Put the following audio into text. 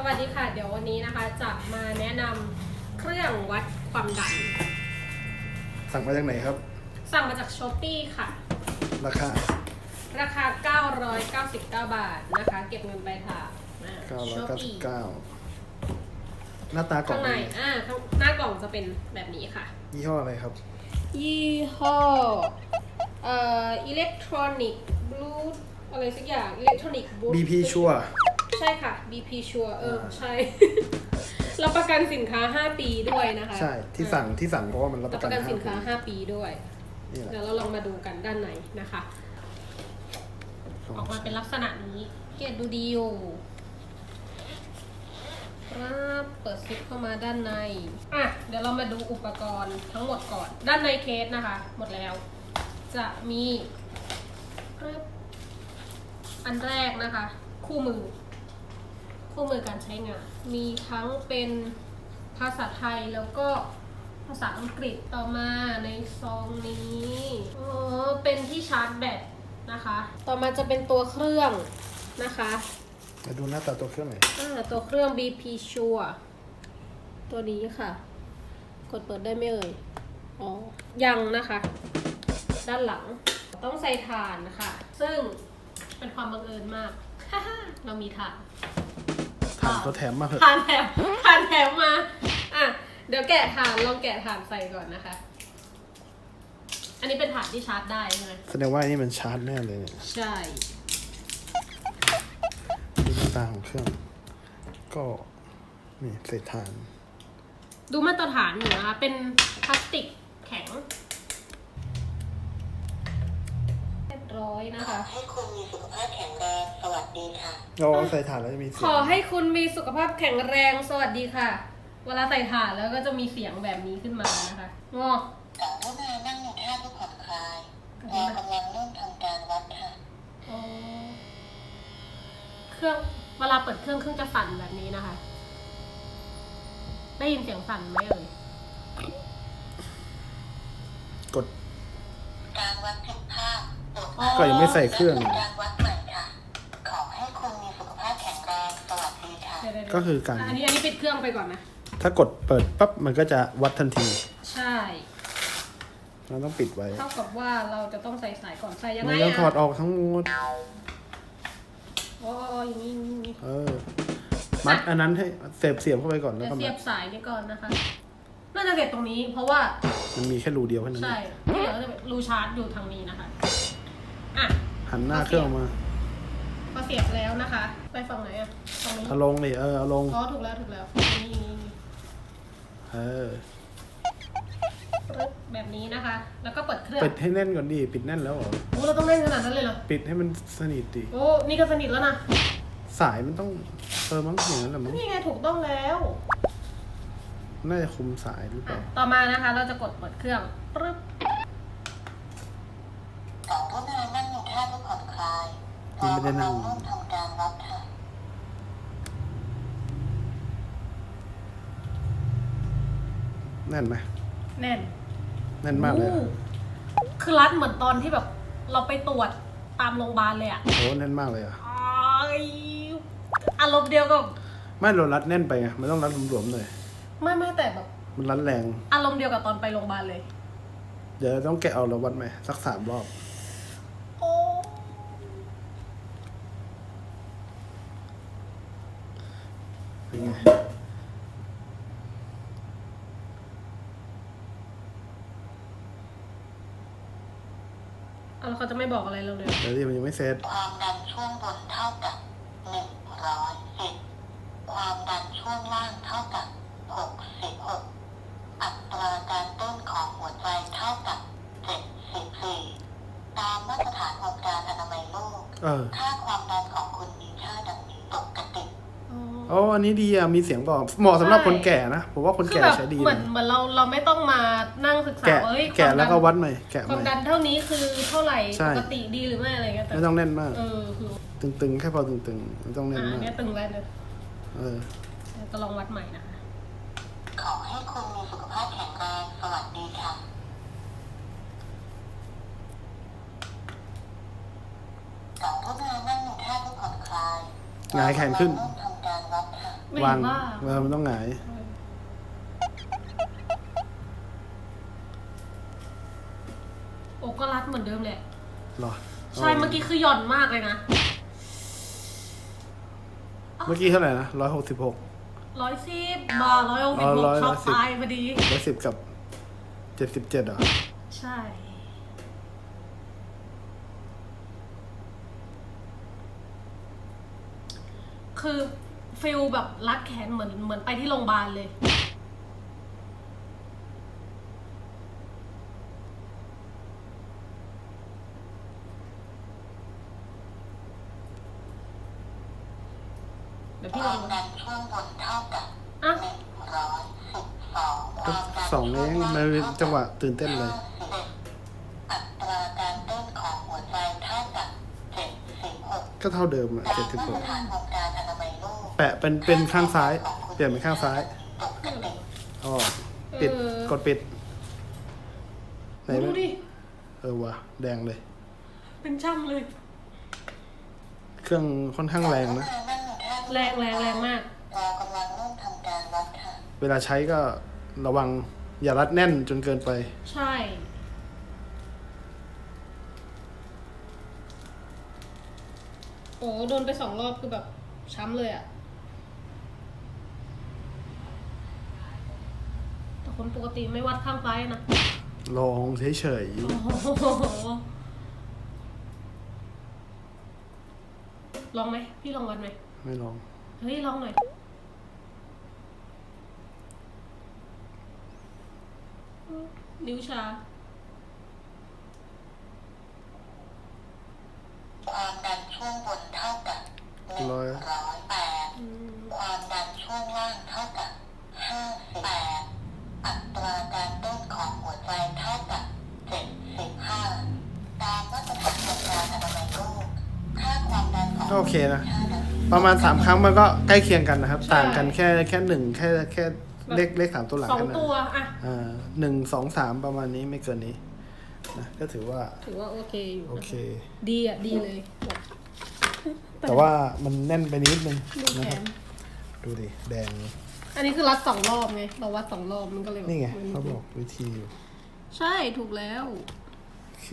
สวัสดีค่ะ เดี๋ยววันนี้นะคะจะมาแนะนำเครื่องวัดความดัน สั่งมาจากไหนครับ สั่งมาจากช้อปปี้ค่ะ ราคา ราคา 999 บาทนะคะ เก็บเงินไปค่ะช้อปปี้999 หน้าตากล่อข้างงในเป็นไงอ่าข้างหน้ากล่องจะเป็นแบบนี้ค่ะ ยี่ห้ออะไรครับ ยี่ห้อเอ่ออิเล็กทรอนิกบลูอะไรสักอย่างอิเล็กทรอนิกบลู BP ชัวร์ ใช่ค่ะ BP ชัวเออ ใช่ รับประกันสินค้า 5 ปีด้วยนะคะใช่ที่สั่งที่สั่งเพราะว่ามันรับรับปประระกักันนห้าสินค้าปี5ปีด้วยนี่แหละเดี๋ยวเราลองมาดูกันด้านในนะคะ ออกมาเป็นลักษณะนี้เกตดูดีอยู่ครับเปิดซิปเข้ามาด้านใน อะ เดี๋ยวเรามาดูอุปกรณ์ทั้งหมดก่อน ด้านในเคสนะคะ หมดแล้ว จะมีครับอันแรกนะคะ คู่มือ คู่มือการใช้งาน มีทั้งเป็นภาษาไทยแล้วก็ภาษาอังกฤษต่อมาในซองนี้อ๋อเป็นที่ชาร์จแบตนะคะ ต่อมาจะเป็นตัวเครื่องนะคะมาดูหน้าตาตัวเครื่องหน่อยอ่าตัวเครื่อง BP Sure ตัวนี้ค่ะ กดเปิดได้ไหมเอ่ย อ๋อ ยังนะคะ ด้านหลังต้องใส่ถ่านนะคะ ซึ่งเป็นความบังเอิญมาก เรามีถ่านถามเขาแถมมาเถอะ ทานแถมทานแถมมา อะ เดี๋ยวแกะถ่าน ลองแกะถ่านใส่ก่อนนะคะ อันนี้เป็นถ่านที่ชาร์จได้ใช่ไหมแสดงว่าอันนี่มันชาร์จแน่เลยเนี่ยใช่ ดูหน้าตาของเครื่อง ก็นี่ใส่ถ่าน ดูมาตรฐานอยู่นะคะ เป็นพลาสติกแข็ง รียบร้อยนะคะ ให้คุณมีสุขภาพแข็งแรง สวัสดีค่ะเราใส่ถ่านแล้วจะมีเสีขยงอให้คุณมีสุขภาพแข็งแรงสวัสดีค่ะ เวลาใส่ถ่านแล้วก็จะมีเสียงแบบนี้ขึ้นมานะคะงอกรุณานั่งในท่าเพื่อผ่อนคลายเรากำลังเริ่มทำการวัดค่ะ อ๋อเครื่องเวลาเปิดเครื่องเครื่องจะสั่นแบบนี้นะคะ ได้ยินเสียงสั่นไหมเอ่ย กด การวัดผิดพลาดตรวจอ๋อ ก็ยังไม่ใส่เครื่อง และทำการวัดใหม่ค่ะ ขอให้คุณมีสุขภาพแข็งแรงสวัสดีค่ะ เดี๋ยวๆๆก็คือการ อันนี้อันนี้ปิดเครื่องไปก่อนนะ ถ้ากดเปิดปั๊บมันก็จะวัดทันที ใช่ เราต้องปิดไว้ เท่ากับว่าเราจะต้องใส่สายก่อนใส่ยังไงมันต้องถอดอะออกทั้งหมดอ๋ออย่างนี้อย่างนี้เออ มัดอันนั้นให้เสียบเสียบเข้าไปก่อนแล้วเดี๋ยวก็เสีมัยดบสายนี่ก่อนนะคะ น่าจะเสร็จตรงนี้ เพราะว่ามันมีแค่รูเดียวแค่นั้นใช่ที่เหลือก็จะเป็นรูชาร์จอยู่ทางนี้นะคะอะหันหน้าเครื่องออกมาพอเสียบแล้วนะคะ ไปฝั่งไหนอะฝั่งนี้เอาลงเลยเออเอาลงอ๋อถูกแล้วถูกแล้วนี่นี่นี่เออปึ๊บแบบนี้นะคะ แล้วก็เปิดเครื่องปิดให้แน่นก่อนดิปิดแน่นแล้วเหรอโอ้เราต้องเล่นขนาดนั้นเลยเหรอปิดให้มันสนิทดิโอ้นี่ก็สนิทแล้วนะสายมันต้องเออมั้งอย่างนั้นแหละมั้งนี่ไงถูกต้องแล้ว น่าจะคุมสายหรือเปอะล่า ต่อมานะคะ เราจะกดเปิดเครื่องปึ๊บกรุณานั่งในท่าเพื่อผ่อนคลายนี่เราไม่ได้กำนั่ลังงเริ่มทำการวัดค่ะ แน่นไหมแน่นแน่นมากเลยอู้อะคือรัดเหมือนตอนที่แบบ เราไปตรวจตามโรงพยาบาลเลยอะโอ้แน่นมากเลยอะอ้ายอารมณ์เดียวกับ ไม่เรารัดแน่นไปไงมันต้องรัดหลวมๆเลย ไม่ไม่แต่แบบมันรัดแรง อารมณ์เดียวกับตอนไปโรงพยาบาลเลย เดี๋ยวเราต้องแกะเอาแล้ววัดไหมสักสามรอบ โอ้เป็นไง เอาแล้วเขาจะไม่บอกอะไรเราเลยเดี๋ยวที่มันยังไม่เสร็จ ความดันช่วงบนเท่ากับหนึ่งร้อยสิบความดันช่วงล่างเท่ากับ หกสิบหกอัตราการเต้นของหัวใจเท่ากับเจ็ดสิบสี่ตามมาตรฐานองค์การอนามัยโลก เออค่าความดันของคุณมีค่าดังนี้ปกติ อ๋ออันนี้ดีอะ มีเสียงบอกเหมาะสำหรับคนแก่นะ ผมว่าคนคือแก่แบบใช้ดีเหมือนนะเหมือนเราเราไม่ต้องมานั่งศึกษาแกะว่าเอ้ยแกะแล้วก็คามวัดใหม่ แกะดันใหความม่ ดันเท่านี้คือเท่าไหร่ใช่ ปกติดีหรือไม่อะไรเงี้ยแต่ไม่ต้องแน่นมาก เออคือตึงๆ แค่พอตึงๆ ไม่ต้องแน่อ่านมาก เนี้ยตึงแล้วเลยเออเดี๋ยวจะลองวัดใหม่นะคะ ขอให้คุณมีสุขภาพแข็งแรง สวัสดีค่ะกรุณานั่งในท่าเพื่อผ่อนคลาย หงายแขนขึ้นเรากำลังเริ่มทำการวัดค่ะ ไม่วางว่าเวลามันต้องหงายโอ้ก็รัดเหมือนเดิมแหละ เหรอใช่เมื่อกี้คือหย่อนมากเลยนะเมื่อกี้เท่าไหร่นะร้อยหกสิบหก ร้อยสิบบาร้อยหกสิบอ๋อหกร้อยชอบสิบตายพอดีร้อยสิบกับเจ็ดสิบเจ็ดอะ ใช่ คือฟิลแบบรัดแขนเหมือนเหมือนไปที่โรงพยาบาลเลย เดี๋ยวคพี่ลวาองมดันช่วงบนเท่ากับอะหนึ่งร้อยสิบสองคก็วามดันสองเองมันเป็นจังหวะตื่นเต้นเลย อัตราการเต้นของหัวใจเท่ากับเจ็ดสิบหกก็เท่าเดิมอะตาเจ็ดมสิบมาหตรก ฐานองค์การอนามัยโลก แปะเป็นเป็นข้างซ้าย เปลี่ยนเป็นข้างซ้ายปกติอ๋อปิด เออ กดปิด ไหนดูมันดิ เออว่ะแดงเลย เป็นช่ำเลย เครื่องค่อนข้างแรงนะ แรงแรงแรงมาก เรากำลังเริ่มทำการวัดค่ะ เวลาใช้ก็ระวังอย่ารัดแน่นจนเกินไป ใช่ โอ้โดนไปสองรอบคือแบบช้ำเลยอะแต่ คนปกติไม่วัดข้างซ้ายนะลองเฉยโอ้โหลองไหมพี่ลองวัดไหมๆไม่ลอง เฮ้ยลองหน่อยนิ้วชา ความดันช่วงบนเท่ากับหนึ่งร้อย ก็โอเคนะค่าดันประมาณสามครั้งมันก็ใกล้เคียงกันนะครับ ต่างกันแค่แค่หนึ่งแค่แค่เลขเลขสามตัวหลังสองแค่นั้นตัวอะอ่าหนึ่งสองสามประมาณนี้ไม่เกินนี้นะก็ถือว่าถือว่าโอเคอยู่นะโอเค ดีอะ ดีเลย แต่ว่ามันแน่นไปนิดนึงดูนะแขครับนดูดิแดง อันนี้คือรัดสองรอบไงเราวัดสองรอบมันก็เลยแบบนี่ไงมัเขาบอกวิธีอยู่ใช่ถูกแล้ว โอเค